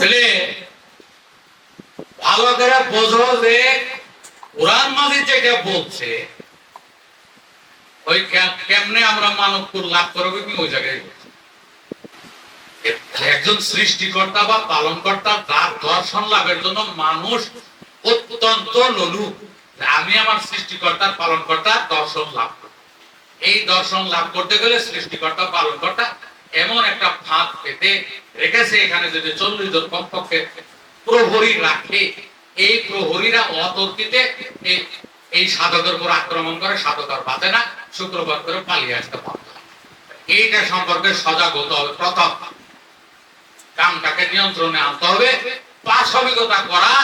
তাহলে ভালো করে বোঝো যে কোরআন মাঝে যেটা বলছে, ওই কেমনে আমরা মানবকুল লাভ করব কি ওই জায়গায় একজন সৃষ্টিকর্তা বা পালনকর্তা তার দর্শন লাভের জন্য মানুষ অত্যন্ত ললু আমি আমার সৃষ্টিকর্তার পালনকর্তার দর্শন লাভ করব এই দর্শন লাভ করতে গেলে সৃষ্টিকর্তা, পালনকর্তা এমন একটা ফাঁদ পেতে রেখেছে এখানে যদি চল্লিশ জন কমপক্ষে প্রহরী রাখে, এই প্রহরীরা অতর্কিতে এই সাধকের উপর আক্রমণ করে, সাধক আর বাঁচে না, শুক্রবার করে পালিয়ে আসতে পারত এইটা সম্পর্কে সজাগ হতে হবে। প্রথম, কামটাকে নিয়ন্ত্রণে আনতে হবে। পাশবিকতা করা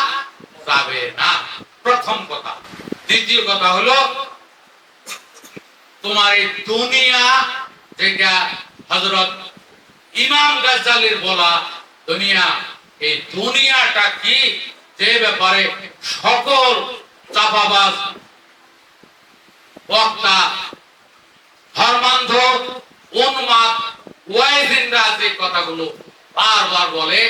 যাবে না। প্রথম কথা। দ্বিতীয় কথা হলো, তোমার এই দুনিয়া যেটা হজরত ইমাম গাজ্জালির বলা দুনিয়া, এই দুনিয়াটা কি? যে ব্যাপারে সকল চাপাবাজ, বক্তা, ধর্মান্ধ, উন্মাদ ওয়াইজিনরা যে কথাগুলো বারবার বলে,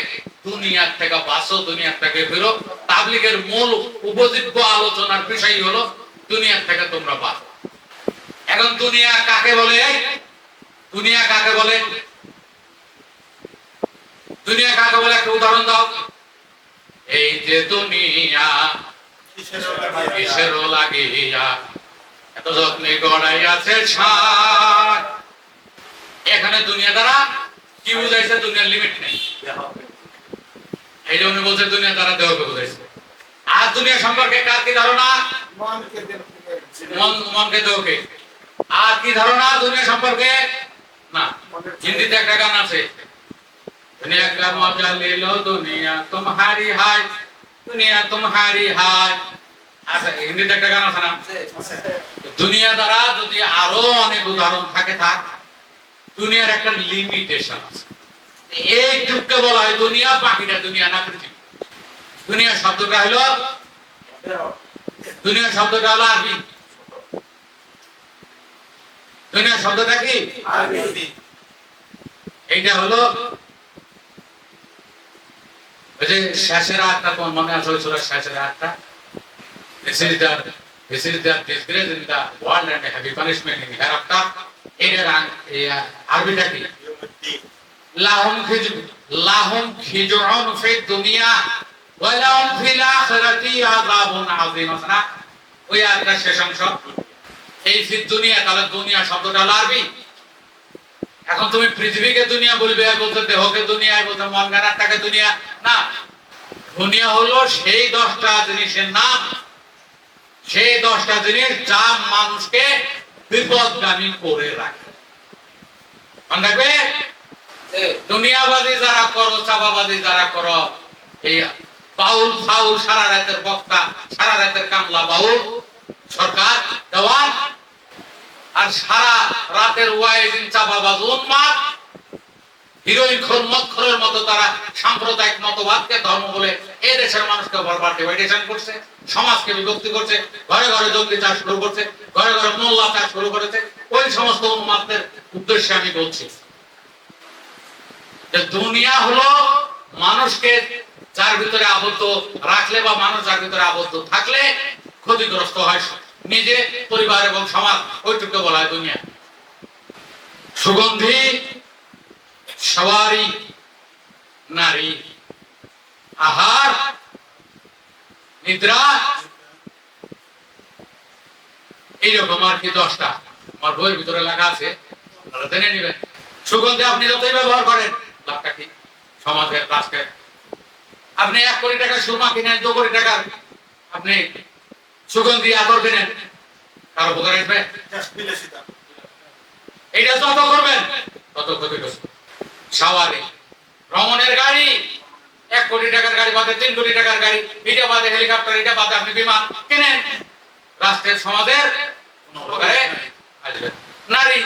দুনিয়ার থেকে বাঁচো, দুনিয়ার থেকে ফেরো। তাবলিগের মূল উপজীব্য আলোচনার বিষয় হলো, দুনিয়ার থেকে তোমরা বাঁচো। এখন দুনিয়া কাকে বলে? দুনিয়া কাকে বলে? দুনিয়া কাকে বলে? একটা উদাহরণ দাও। এই যে দুনিয়া কিসেরও লাগিয়া এত যত্নে গড়াইয়াছে ছাদ। এখানে দুনিয়া দ্বারা কি বুঝাইছে? দুনিয়ার লিমিট নেই। এই জন্য বলছে দুনিয়া দ্বারা দেহকে বুঝাইছে। আর দুনিয়া সম্পর্কে কার কি ধারণা? মন মনকে দেহকে। আর কি ধারণা দুনিয়া সম্পর্কে? না, হিন্দিতে একটা গান আছে। দুনিয়া মজা লে দুনিয়া তোমারি হায়, দুনিয়া তোমারি হায়। আচ্ছা, হিন্দিতে একটা গান আছে দুনিয়া দ্বারা যদি আরও অনেক উদাহরণ থাকে, থাক। দুনিয়ার একটা লিমিটেশন আছে। এইটুককে বলা হয় দুনিয়া, বাকিটা দুনিয়া না পৃথিবী। দুনিয়া শব্দটা হলো দুনিয়া শব্দটা হলো আরবি। দুনিয়া শব্দটা কি? এইটা হলো ওই যে শেষের আটটা তোমার মনে আছে ওই সুরার শেষের আটটা? This is the this is the disgrace in the world and heavy punishment in hereafter. এটার আরবিটা কি? লাহুম খিজ লাহুম খিজউন ফি দুনিয়া ওয়া লাহুম ফিল আখিরাতি আযাবুন আযীম। ওই আয়াতটা শেষ অংশ। এই ফি দুনিয়া, তাহলে দুনিয়া শব্দটা হলো এখন তুমি পৃথিবীকে দুনিয়া বলবে, আর বলতে দেহকে দুনিয়া বলতে মন গানাটাকে দুনিয়া। না, দুনিয়া হলো সেই দশটা জিনিসের নাম। সেই দশটা জিনিস যা মানুষকে বিপদগামী করে রাখে। রাখবে? দুনিয়াবাদী যারা করো, চাপাবাদী যারা করো, এই বাউল ফাউল সারা রাতের বক্তা, সারা রাতের কামলা বাউল, সরকার, দেওয়ান আর সারা রাতের ওয়াইজিন চাপাবাজ উন্মাদ হিরোইন খোর মক্ষরের মতো তারা সাম্প্রদায়িক মতবাদকে ধর্ম বলে এই দেশের মানুষকে বরবার ডিভাইডেশন করছে, সমাজকে বিভক্তি করছে, ঘরে ঘরে জঙ্গি চাষ শুরু করছে, ঘরে ঘরে মোল্লা চাষ শুরু করেছে, ওই সমস্ত উন্মাদদের উদ্দেশ্যে আমি বলছি যে দুনিয়া হলো মানুষকে যার ভিতরে আবদ্ধ রাখলে বা মানুষ যার ভিতরে আবদ্ধ থাকলে ক্ষতিগ্রস্ত হয় নিজে, পরিবার এবং সমাজ, ওইটুকু বলা দুনিয়া। সুগন্ধি সবারই নারী। আহার নিদ্রা। এইরকম আর কি দশটা। আমার বইয়ের ভিতরে লেখা আছে, আপনারা জেনে নেবেন। সুগন্ধি আপনি যতই ব্যবহার করেন, লাভটা কি? সমাজের রাষ্ট্রে আপনি এক কোটি টাকা সুরমা কিনেন, দু কোটি টাকার। আপনি সুগন্ধি আদর কিনেন কার উপকার আসবে? এটা যত করবেন, তত ক্ষতিগ্রস্ত সাওয়ারে ভ্রমণের গাড়ি, এক কোটি টাকার গাড়ি বাদে তিন কোটি টাকার গাড়ি। এটা বাদে হেলিকপ্টার, এটা বাদে আপনি বিমান কিনেন। রাষ্ট্রের সমাজের উপকারে আসবে। নারী,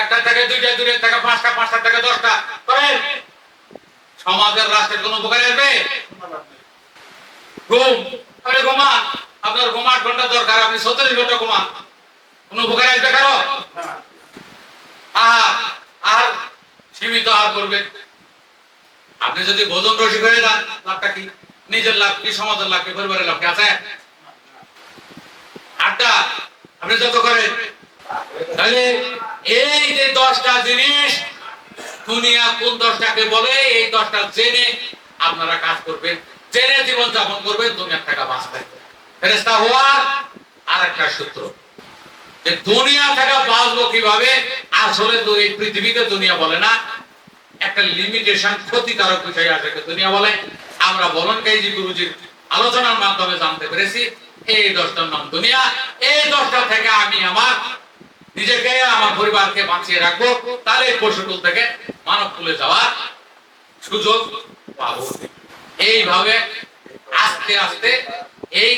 একটা থেকে দুইটা দূরের থেকে পাঁচটা পাঁচটা থেকে দশটা। করেন সমাজের, রাষ্ট্রের কোনো উপকারে আসবে? ঘুম। আপনি ঘুমান। আপনার ঘুম আট ঘণ্টা দরকার, আপনি সত্তরিশ ঘণ্টা ঘুমান। কোনো উপকারে আসবে কারও? আহার আহার সীমিত আহার করবে। আপনি যদি ভোজন রসিক হয়ে যান, লাভটা কি? নিজের লাভ কি, সমাজের লাভ কি, পরিবারের লাভ কি, আছে? আটটা, আপনি যত করেন। তাহলে এই যে দশটা জিনিস, দুনিয়া কোন দশটাকে বলে, এই দশটা জেনে আপনারা কাজ করবেন। জেনে জীবন যাপন করবেন, দুনিয়ার টাকা বাঁচবেন ফেরেস্তা হওয়ার আর একটা সূত্র যে দুনিয়া থেকে বাঁচবো কীভাবে, আসলে তো এই পৃথিবীতে দুনিয়া বলে না। একটা লিমিটেশন ক্ষতিকারক বিষয় আছে দুনিয়া বলে। আমরা বলন কাইজি গুরুজির আলোচনার মাধ্যমে জানতে পেরেছি, এই দশটার নাম দুনিয়া। এই দশটা থেকে আমি আমার নিজেকে, আমার পরিবারকে বাঁচিয়ে রাখব। তাহলে এই পশুকুল থেকে মানব কুলে যাওয়ার সুযোগ পাবো। এইভাবে আস্তে আস্তে এই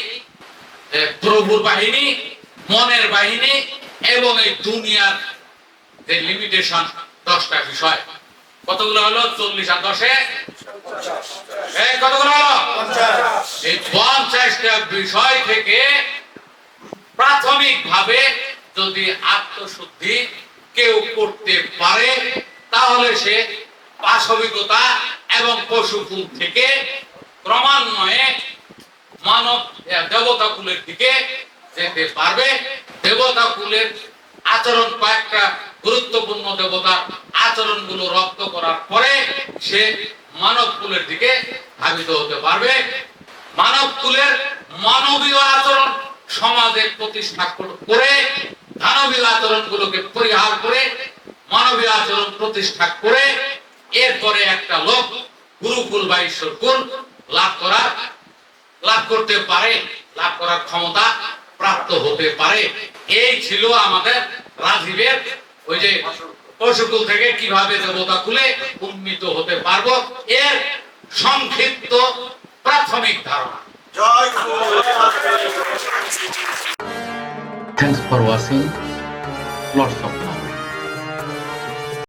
প্রভুর বাহিনী মনের বাহিনী এবং এই দুনিয়ার যে লিমিটেশন দশটা বিষয়। কতগুলো হলো? চল্লিশ আর দশে? কতগুলো হলো? এই পঞ্চাশটা বিষয় থেকে প্রাথমিক ভাবে যদি আত্মশুদ্ধি কেউ করতে পারে তাহলে সে পাশবিকতা এবং পশুকুল থেকে ক্রমান্বয়ে মানব দেবতা কুলের দিকে যেতে পারবে। দেবতা কুলের আচরণ কয়েকটা গুরুত্বপূর্ণ দেবতার আচরণগুলো রপ্ত করার পরে সে মানব কুলের দিকে ধাবিত হতে পারবে। মানব কুলের মানবীয় আচরণ সমাজে প্রতিষ্ঠা কর- দানবীয় আচরণগুলোকে পরিহার করে মানবীয় আচরণ প্রতিষ্ঠা করে এরপরে একটা লোক গুরুকুল বা ঈশ্বরকুল লাভ করার লাভ করতে পারে লাভ করার ক্ষমতা প্রাপ্ত হতে পারে এই ছিল আমাদের রাজীবের ওই যে পশুকুল থেকে কীভাবে দেবতা কুলে উন্নীত হতে পারব এর সংক্ষিপ্ত প্রাথমিক ধারণা জয় গুরু Thanks for watching. Lots of love.